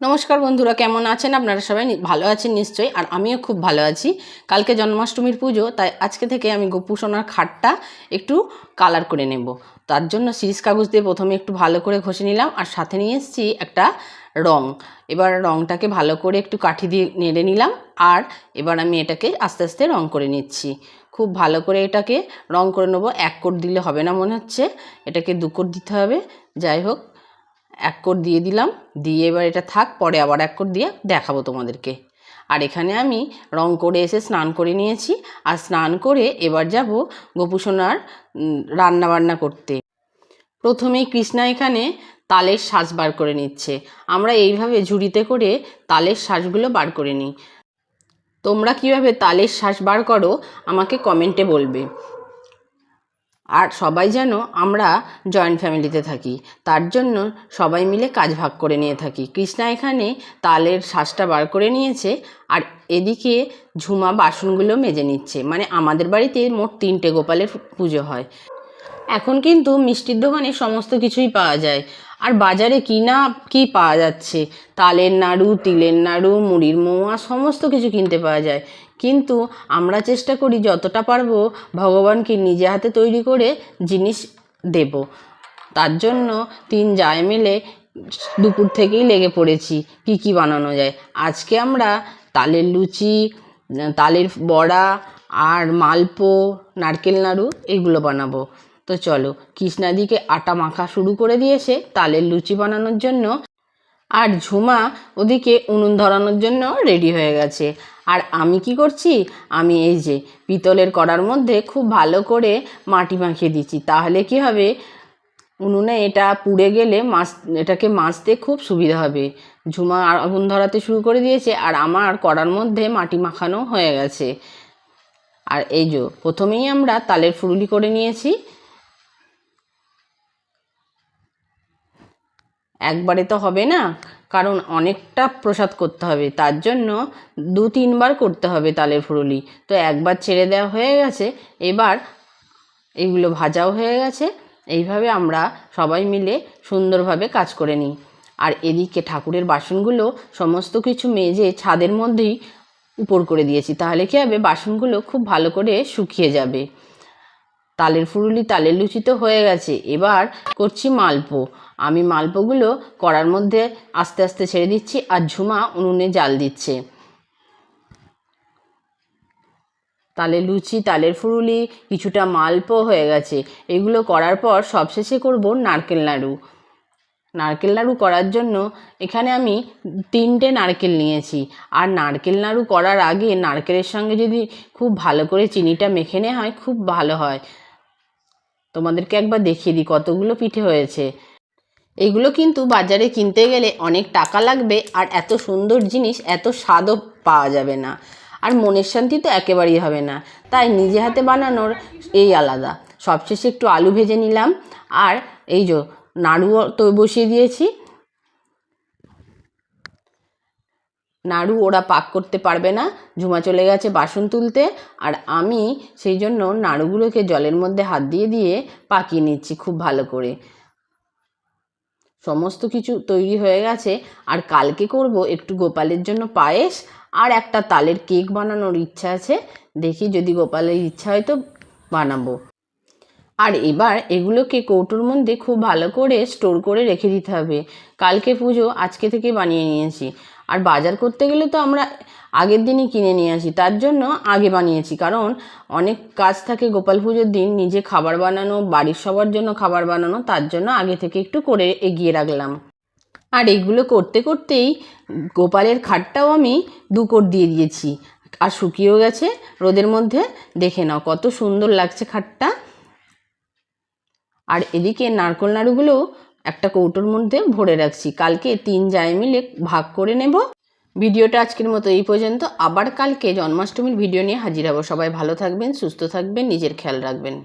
নমস্কার বন্ধুরা, কেমন আছেন? আপনারা সবাই ভালো আছেন নিশ্চয়ই, আর আমিও খুব ভালো আছি। কালকে জন্মাষ্টমীর পুজো, তাই আজকে থেকে আমি গোপু সোনার খাটটা একটু কালার করে নেব। তার জন্য সিরিজ কাগজ দিয়ে প্রথমে একটু ভালো করে ঘষে নিলাম, আর সাথে নিয়ে এসেছি একটা রং। এবার রংটাকে ভালো করে একটু কাঠি দিয়ে নেড়ে নিলাম, আর এবার আমি এটাকে আস্তে আস্তে রং করে নিচ্ছি। খুব ভালো করে এটাকে রং করে নেব, এক কোট দিলে হবে না মনে হচ্ছে। এটাকে দু কোট দিতে হবে, যাই হোক। এক কোট দিয়ে দিলাম। দিয়ে এবার এটা থাক, পরে আবার এক কোট দিয়ে দেখাবো তোমাদেরকে। আর এখানে আমি রং করে এসে স্নান করে নিয়েছি। আর স্নান করে এবার যাব গোপুসোনার রান্না বান্না করতে। প্রথমেই কৃষ্ণা এখানে তালের সাজ বার করে নিচ্ছে। আমরা এইভাবে ঝুড়িতে করে তালের সাজগুলো বার করে নিই। তোমরা কীভাবে তালের শ্বাস বার করো, আমাকে কমেন্টে বলবে। আর সবাই যেন আমরা জয়েন্ট ফ্যামিলিতে থাকি। তার জন্য সবাই মিলে কাজ ভাগ করে নিয়ে থাকি। কৃষ্ণা এখানে তালের শ্বাসটা বার করে নিয়েছে আর এদিকে ঝুমা বাসনগুলো মেজে নিচ্ছে। মানে আমাদের বাড়িতে মোট তিনটে গোপালের পুজো হয়। এখন কিন্তু মিষ্টির দোকানে সমস্ত কিছুই পাওয়া যায়। আর বাজারে কি না কি পাওয়া যাচ্ছে? তালের নাড়ু, তিলের নাড়ু, মুড়ির মোয়া, সমস্ত কিছু কিনতে পাওয়া যায়। কিন্তু আমরা চেষ্টা করি যতটা পারব ভগবানকে নিজে হাতে তৈরি করে জিনিস দেব। তার জন্য তিন জায় মিলে দুপুর থেকেই লেগে পড়েছি কি কি বানানো যায়। আজকে আমরা তালের লুচি, তালের বড়া আর মালপো, নারকেল নাড়ু এগুলো বানাবো। তো চলো, কৃষ্ণাদিকে আটা মাখা শুরু করে দিয়েছে তালের লুচি বানানোর জন্য। আর ঝুমা ওদিকে উনুন ধরানোর জন্য রেডি হয়ে গেছে। আর আমি কি করছি? আমি এই যে পিতলের কড়ার মধ্যে খুব ভালো করে মাটি মাখিয়ে দিচ্ছি। তাহলে কি হবে? উনুনে এটা পুড়ে গেলে মাছ এটাকে মাছতে খুব সুবিধা হবে। ঝুমা আর আগুন ধরাতে শুরু করে দিয়েছে আর আমার কড়ার মধ্যে মাটি মাখানো হয়ে গেছে। আর এই যে, প্রথমেই আমরা তালের ফুরুলি করে নিয়েছি। একবারে তো হবে না। কারণ অনেকটা প্রসাদ করতে হবে। তার জন্য দু তিনবার করতে হবে তালের ফুরুলি। তো একবার ছেড়ে দেওয়া হয়ে গেছে। এবার এগুলো ভাজাও হয়ে গেছে। এইভাবে আমরা সবাই মিলে সুন্দরভাবে কাজ করে নিই। আর এদিকে ঠাকুরের বাসনগুলো সমস্ত কিছু মেজে ছাদের মধ্যেই উপর করে দিয়েছি। তাহলে কী হবে? বাসনগুলো খুব ভালো করে শুকিয়ে যাবে। তালের ফুরুলি তালের লুচি তো হয়ে গেছে। এবার করছি মালপো। আমি মালপোগুলো কড়ার মধ্যে আস্তে আস্তে ছেড়ে দিচ্ছি আর ঝুমা উনুনে জাল দিচ্ছে। তালের লুচি, তালের ফুরুলি, কিছুটা মালপো হয়ে গেছে। এগুলো করার পর সবশেষে করব নারকেল নাড়ু। নারকেল নাড়ু করার জন্য এখানে আমি তিনটে নারকেল নিয়েছি। আর নারকেল নাড়ু করার আগে নারকেলের সঙ্গে যদি খুব ভালো করে চিনিটা মেখে নেওয়া হয়, খুব ভালো হয়। তোমাদেরকে একবার দেখিয়ে দিই কতগুলো পিঠে হয়েছে। এগুলো কিন্তু বাজারে কিনতে গেলে অনেক টাকা লাগবে আর এত সুন্দর জিনিস, এত স্বাদও পাওয়া যাবে না। আর মনের শান্তি তো একেবারেই হবে না। তাই নিজে হাতে বানানোর এই আলাদা। সবশেষে একটু আলু ভেজে নিলাম। আর এই যে নাড়ুও তো বসিয়ে দিয়েছি। নাড়ু ওরা পাক করতে পারবে না। ঝুমা চলে গেছে বাসন তুলতে। আর আমি সেই জন্য নাড়ুগুলোকে জলের মধ্যে হাত দিয়ে দিয়ে পাকিয়ে নিচ্ছি খুব ভালো করে। সমস্ত কিছু তৈরি হয়ে গেছে। আর কালকে করব একটু গোপালের জন্য পায়েস আর একটা তালের কেক বানানোর ইচ্ছা আছে। দেখি যদি গোপালের ইচ্ছা হয় তো বানাবো। আর এবার এগুলোকে কৌটোর মধ্যে খুব ভালো করে স্টোর করে রেখে দিতে হবে। কালকে পুজো আজকে থেকে বানিয়ে নিয়েছি। আর বাজার করতে গেলে তো আমরা আগের দিনই কিনে নিয়ে আসি, তার জন্য আগে বানিয়েছি। কারণ অনেক কাজ থাকে গোপাল পুজোর দিন, নিজে খাবার বানানো, বাড়ির সবার জন্য খাবার বানানো, তার জন্য আগে থেকে একটু করে এগিয়ে রাখলাম। আর এগুলো করতে করতেই গোপালের খাটটাও আমি দু কোট দিয়ে দিয়েছি। আর শুকিয়েও গেছে, রোদের মধ্যে দেখে নাও কত সুন্দর লাগছে খাটটা। আর এদিকে নারকোল নাড়ুগুলো একটা কৌটোর মধ্যে ভরে রাখছি। কালকে তিন যায় মিলে ভাগ করে নেব। ভিডিওটা আজকের মতো এই পর্যন্ত। আবার কালকে জন্মাষ্টমীর ভিডিও নিয়ে হাজির হব। সবাই ভালো থাকবেন, সুস্থ থাকবেন, নিজের খেয়াল রাখবেন।